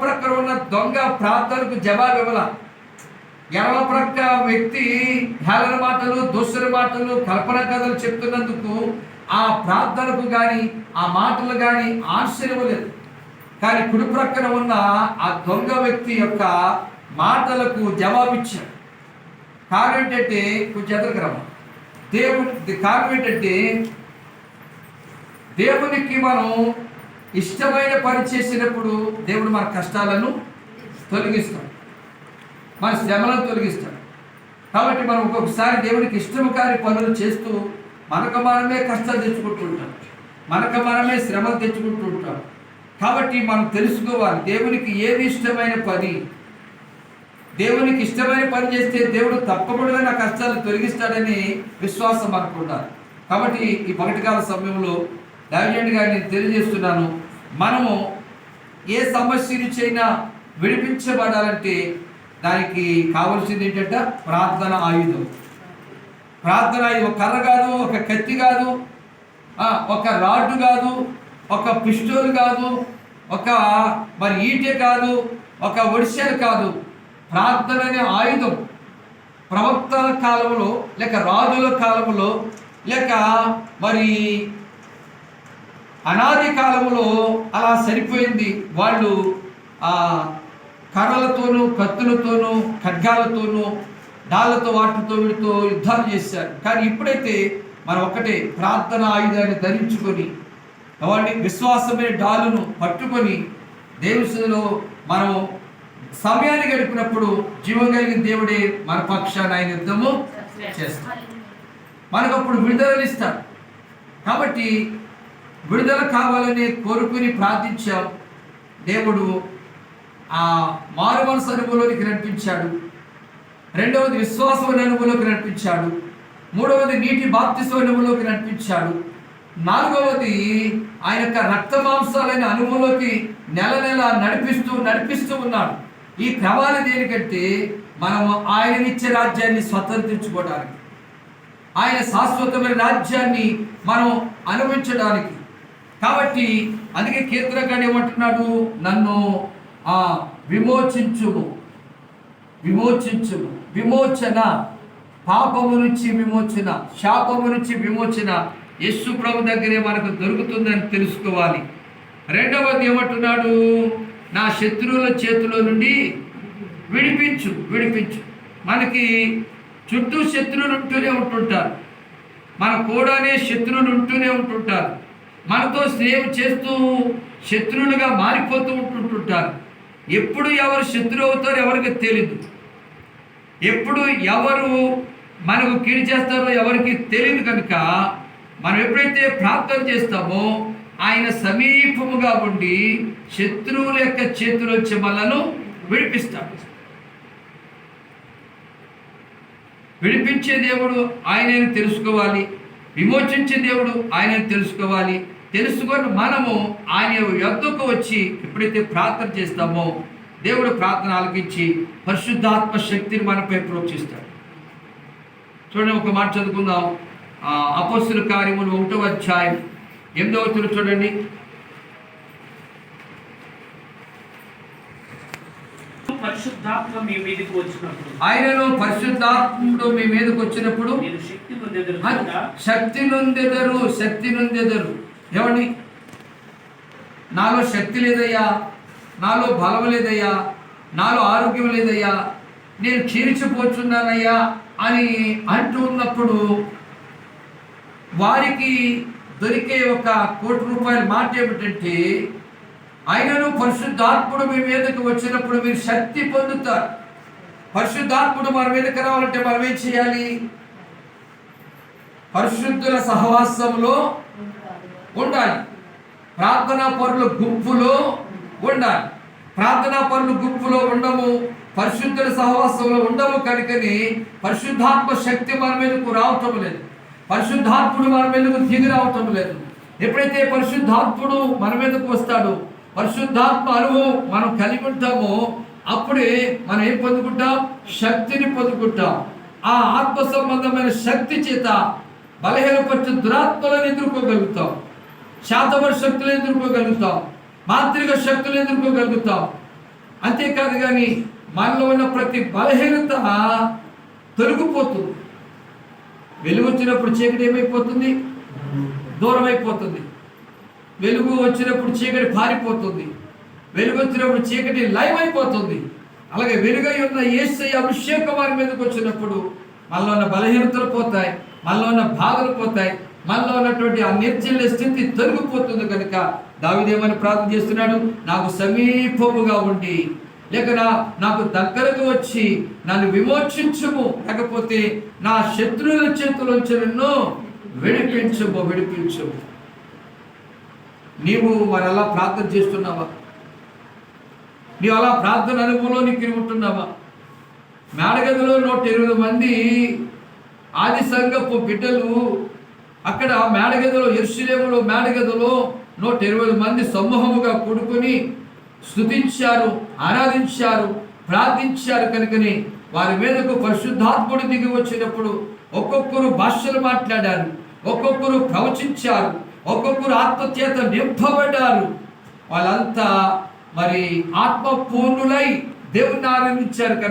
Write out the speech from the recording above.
ప్రక్కన ఉన్న దొంగ ప్రార్థనకు జవాబు ఇవ్వాల. ఎడమ ప్రక్క వ్యక్తి హేళన మాటలు దుస్తుల మాటలు కల్పన కథలు చెప్తున్నందుకు ఆ ప్రార్థనకు కానీ ఆ మాటలు కానీ ఆశ్చర్యలేదు కానీ కుడి ప్రక్కన ఉన్న ఆ దొంగ వ్యక్తి యొక్క మాటలకు జవాబిచ్చాడు కారణం ఏంటంటే కొంచెం ఎదురుకు దేవుడి కారణం ఏంటంటే దేవునికి మనం ఇష్టమైన పని చేసినప్పుడు దేవుడు మన కష్టాలను తొలగిస్తాడు. మన శ్రమలను తొలగిస్తాడు. కాబట్టి మనం ఒక్కొక్కసారి దేవుడికి ఇష్టం కాని పనులు చేస్తూ మనకు మనమే కష్టాలు తెచ్చుకుంటూ ఉంటాం. మనకు మనమే శ్రమలు తెచ్చుకుంటూ ఉంటాం. కాబట్టి మనం తెలుసుకోవాలి దేవునికి ఏది ఇష్టమైన పని? దేవునికి ఇష్టమైన పని చేస్తే దేవుడు తప్పకుండా నా కష్టాలు తొలగిస్తాడని విశ్వాసం మనకు ఉండాలి. కాబట్టి ఈ పగటికాల సమయంలో దైవజండి గారిని నేను తెలియజేస్తున్నాను. మనము ఏ సమస్య నుంచి అయినా విడిపించబడాలంటే దానికి కావాల్సింది ఏంటంటే ప్రార్థన ఆయుధం. ప్రార్థన ఆయుధం. ఒక కర్ర కాదు ఒక కత్తి కాదు ఒక రాడ్డు కాదు ఒక పిస్టోల్ కాదు ఒక మరి ఈటె కాదు ఒక ఒడిసెలు కాదు. ప్రార్థన అనే ఆయుధం ప్రవక్తల కాలంలో లేక రాజుల కాలంలో లేక మరి అనాది కాలంలో అలా సరిపోయింది. వాళ్ళు ఆ కర్రలతోనూ కత్తులతోనూ ఖడ్గాలతోనూ డాళ్ళతో వాటితో వీటితో యుద్ధాలు చేశారు. కానీ ఇప్పుడైతే మనం ఒకటే ప్రార్థన ఆయుధాన్ని ధరించుకొని వాడిని విశ్వాసమైన డాలును పట్టుకొని దేవుసులో మనం సమయాన్ని గడిపినప్పుడు జీవం కలిగిన దేవుడే మన పక్షాన్ని ఆయన యుద్ధము చేస్తాడు. మనకు అప్పుడు విడుదలలు కాబట్టి విడుదల కావాలని కోరుకుని ప్రార్థించాం. దేవుడు ఆ మారు మనసు అనుభవంలోనికి నడిపించాడు. రెండవది విశ్వాసం అనుభవంలోకి నడిపించాడు. మూడవది నీటి బాప్తిసం అనుభవంలోకి నడిపించాడు. నాలుగవది ఆయన యొక్క రక్త మాంసాలైన అనుభవంలోకి నెల నెల నడిపిస్తూ నడిపిస్తూ ఉన్నాడు. ఈ క్రమాలు దేనికంటే మనము ఆయననిచ్చే రాజ్యాన్ని స్వతంత్రించుకోవడానికి ఆయన శాశ్వతమైన రాజ్యాన్ని మనం అనుభవించడానికి. కాబట్టి అందుకే కీర్తనగాడు ఏమంటున్నాడు? నన్ను ఆ విమోచించుము. విమోచించుము. విమోచన. పాపము నుంచి విమోచన. శాపము నుంచి విమోచన. యస్సు ప్రభు దగ్గరే మనకు దొరుకుతుందని తెలుసుకోవాలి. రెండవది ఏమంటున్నాడు? నా శత్రువుల చేతిలో నుండి విడిపించు విడిపించు. మనకి చుట్టూ శత్రువులు ఉంటూనే ఉంటుంటారు. మన కూడానే శత్రువులు ఉంటూనే ఉంటుంటారు. మనతో స్నేహం చేస్తూ శత్రువులుగా మారిపోతూ ఉంటుంటుంటారు. ఎప్పుడు ఎవరు శత్రువు అవుతారో ఎవరికి తెలియదు ఎప్పుడు ఎవరు మనకు కీడు చేస్తారో ఎవరికి తెలియదు కనుక మనం ఎప్పుడైతే ప్రార్థన చేస్తామో ఆయన సమీపముగా ఉండి శత్రువుల యొక్క వచ్చే మనలను విడిపిస్తాడు. విడిపించే దేవుడు ఆయనని తెలుసుకోవాలి. విమోచించే దేవుడు ఆయనని తెలుసుకోవాలి. తెలుసుకొని మనము ఆయన యొద్దకు వచ్చి ఎప్పుడైతే ప్రార్థన చేస్తామో దేవుడు ప్రార్థన ఆలకించి పరిశుద్ధాత్మ శక్తిని మనపై ప్రోక్షిస్తాడు. చూడండి ఒక మాట చదువుకుందాం. ఆ, అపొస్తలుల కార్యములు ఒకటో అధ్యాయం ఎనిమిదవ చూడండి. పరిశుద్ధాత్మ మీ మీదకి వచ్చినప్పుడు ఆయనను పరిశుద్ధాత్ముడు మీ మీదకి వచ్చినప్పుడు శక్తి నొందెదరు శక్తి నొందెదరు ఏమండి? నాలో శక్తి లేదయ్యా నాలో బలం లేదయ్యా నాలో ఆరోగ్యం లేదయ్యా నేను క్షీణించిపోతున్నానయ్యా అని అంటూ ఉన్నప్పుడు వారికి దొరికే ఒక కోటి రూపాయల మాట ఏమిటంటే ఆయనను పరిశుద్ధాత్ముడు మీ మీదకి వచ్చినప్పుడు మీరు శక్తి పొందుతారు. పరిశుద్ధాత్ముడు మన మీదకి రావాలంటే మనం ఏం చేయాలి? పరిశుద్ధుల సహవాసంలో ఉండాలి. ప్రార్థనా పరుల గుంపులో ఉండాలి. ప్రార్థనా పరుల గుంపులో ఉండము పరిశుద్ధుల సహవాసంలో ఉండము కనుకని పరిశుద్ధాత్మ శక్తి మన మీదకు రావటం లేదు. పరిశుద్ధాత్ముడు మన మీదకు దిగి రావటం లేదు. ఎప్పుడైతే పరిశుద్ధాత్ముడు మన మీదకు వస్తాడు పరిశుద్ధాత్మ అనుభవం మనం కలిగి ఉంటామో అప్పుడే మనం ఏం పొందుకుంటాం? శక్తిని పొందుకుంటాం. ఆ ఆత్మ సంబంధమైన శక్తి చేత బలహీనపరిచే దురాత్మలను ఎదుర్కోగలుగుతాం. శాతవర శక్తులు ఎదుర్కోగలుగుతాం. మాంత్రిక శక్తులు ఎదుర్కోగలుగుతాం. అంతేకాదు కానీ మనలో ఉన్న ప్రతి బలహీనత తొలగిపోతుంది. వెలుగు వచ్చినప్పుడు చీకటి ఏమైపోతుంది? దూరం అయిపోతుంది వెలుగు వచ్చినప్పుడు చీకటి పారిపోతుంది. వెలుగు వచ్చినప్పుడు చీకటి లైవ్ అయిపోతుంది అలాగే వెలుగై ఉన్న ఏసై అభిషేకం వారి మీదకి వచ్చినప్పుడు మనలో ఉన్న బలహీనతలు పోతాయి మనలో ఉన్న బాధలు పోతాయి మనలో ఉన్నటువంటి ఆ నిర్జల్య స్థితి తొలగిపోతుంది కనుక దావిదేమని ప్రార్థన చేస్తున్నాడు? నాకు సమీపముగా ఉండి. లేక నా నాకు దగ్గరకు వచ్చి నన్ను విమోచించుము. లేకపోతే నా శత్రువుల చేతులోంచి నన్ను విడిపించుము విడిపించుము. నీవు మరి అలా ప్రార్థన చేస్తున్నావా? నీవు అలా ప్రార్థన అనుభవంలో నీకు ఉంటున్నావా? మేడగదిలో నూట ఇరవై మంది ఆది సంఘపు బిడ్డలు అక్కడ మేడగదిలో ఎరుసలేములో మేడగదిలో నూట ఇరవై మంది సమూహముగా కూడుకొని స్తుతించారు ఆరాధించారు ప్రార్థించారు కనుకని వారి మీదకు పరిశుద్ధాత్ముడు దిగి వచ్చినప్పుడు ఒక్కొక్కరు భాషలు మాట్లాడారు ఒక్కొక్కరు ప్రవచించారు ఒక్కొక్కరు ఆత్మచేత నింపబడ్డారు. వాళ్ళంతా మరి ఆత్మపూర్ణులై దేవుని ఆనందించారు